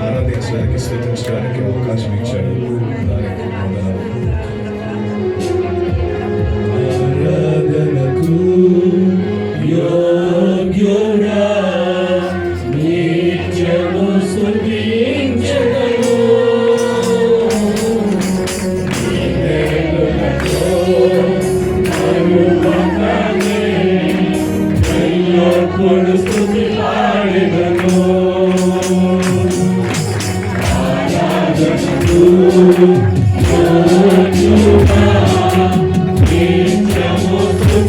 ఆరాధించడానికి స్థుతించడానికి అవకాశం ఇచ్చి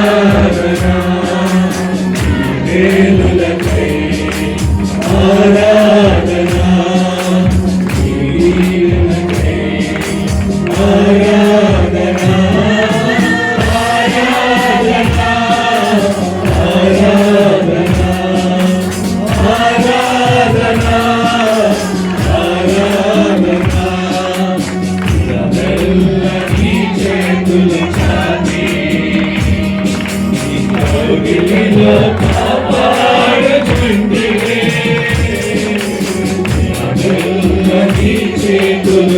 Hallelujah.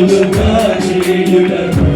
తోడుగా చేయుటకు